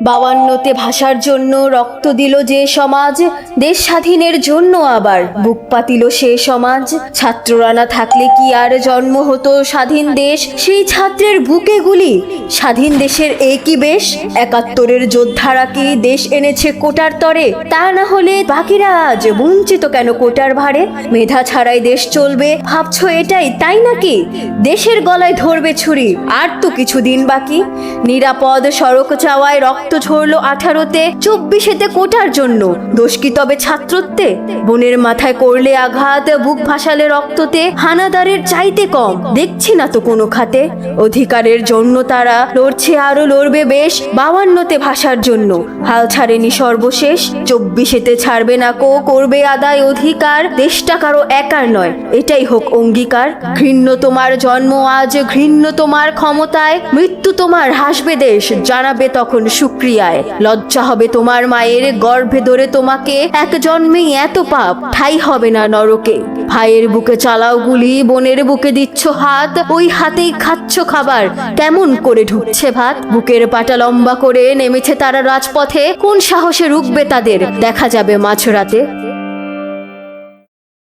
বাবান্নতে ভাষার জন্য রক্ত দিল যে সমাজ, দেশ স্বাধীনের জন্য আবার। বুক পাতিল সে সমাজ ছাত্ররা না থাকলে কি আর জন্ম হতো স্বাধীন দেশ? সেই ছাত্রের বুকে গুলি, স্বাধীন দেশের একই বেশ? একাত্তরের যোদ্ধারা কি দেশ এনেছে কোটার তরে? তা না হলে বাকিরা আজ বঞ্চিত কেন কোটার ভারে? মেধা ছাড়াই দেশ চলবে, ভাবছ এটাই, তাই নাকি? দেশের গলায় ধরবে ছুরি, আর তো কিছুদিন বাকি। নিরাপদ সড়ক চাওয়ায় রক্ত ঝরলো আঠারোতে, চব্বিশেতে কোটার জন্য। দোষ কি তবে ছাত্রত্বে? বোনের মাথায় করলে আঘাত, বুক ভাসালে রক্ততে, হানাদারের চাইতে কম। দেখছি না তো কোনো খাতে। অধিকারের জন্য তারা লড়ছে, আরও লড়বে বেশ বাবান্নতে ভাষার জন্য। হাল ছাড়েনি সর্বশেষ, চব্বিশেতে ছাড়বে না কো, করবে আদায় অধিকার। দেশটা কারও একার নয়, এটাই হোক অঙ্গীকার। ঘৃণ্য তোমার জন্ম, আজ ঘৃণ্য তোমার ক্ষমতায়, মৃত্যু তোমার হাসবে দেশ, জানাবে তখন সুক্রিয়ায় লজ্জা হবে তোমার মায়ের, গর্ভে ধরে তোমাকে এক জন্মেই এত পাপ, ঠাই হবে না নরকে। ভাইয়ের বুকে চালাও গুলি, বোনের বুকে দিচ্ছ হাত, ওই হাতেই খাচ্ছ খাবার। কেমন করে ঢুকছে ভাত? বুকের পাটা লম্বা করে নেমেছে তারা রাজপথে। কোন সাহসে রুখবে তাদের? দেখা যাবে মাঝরাতে।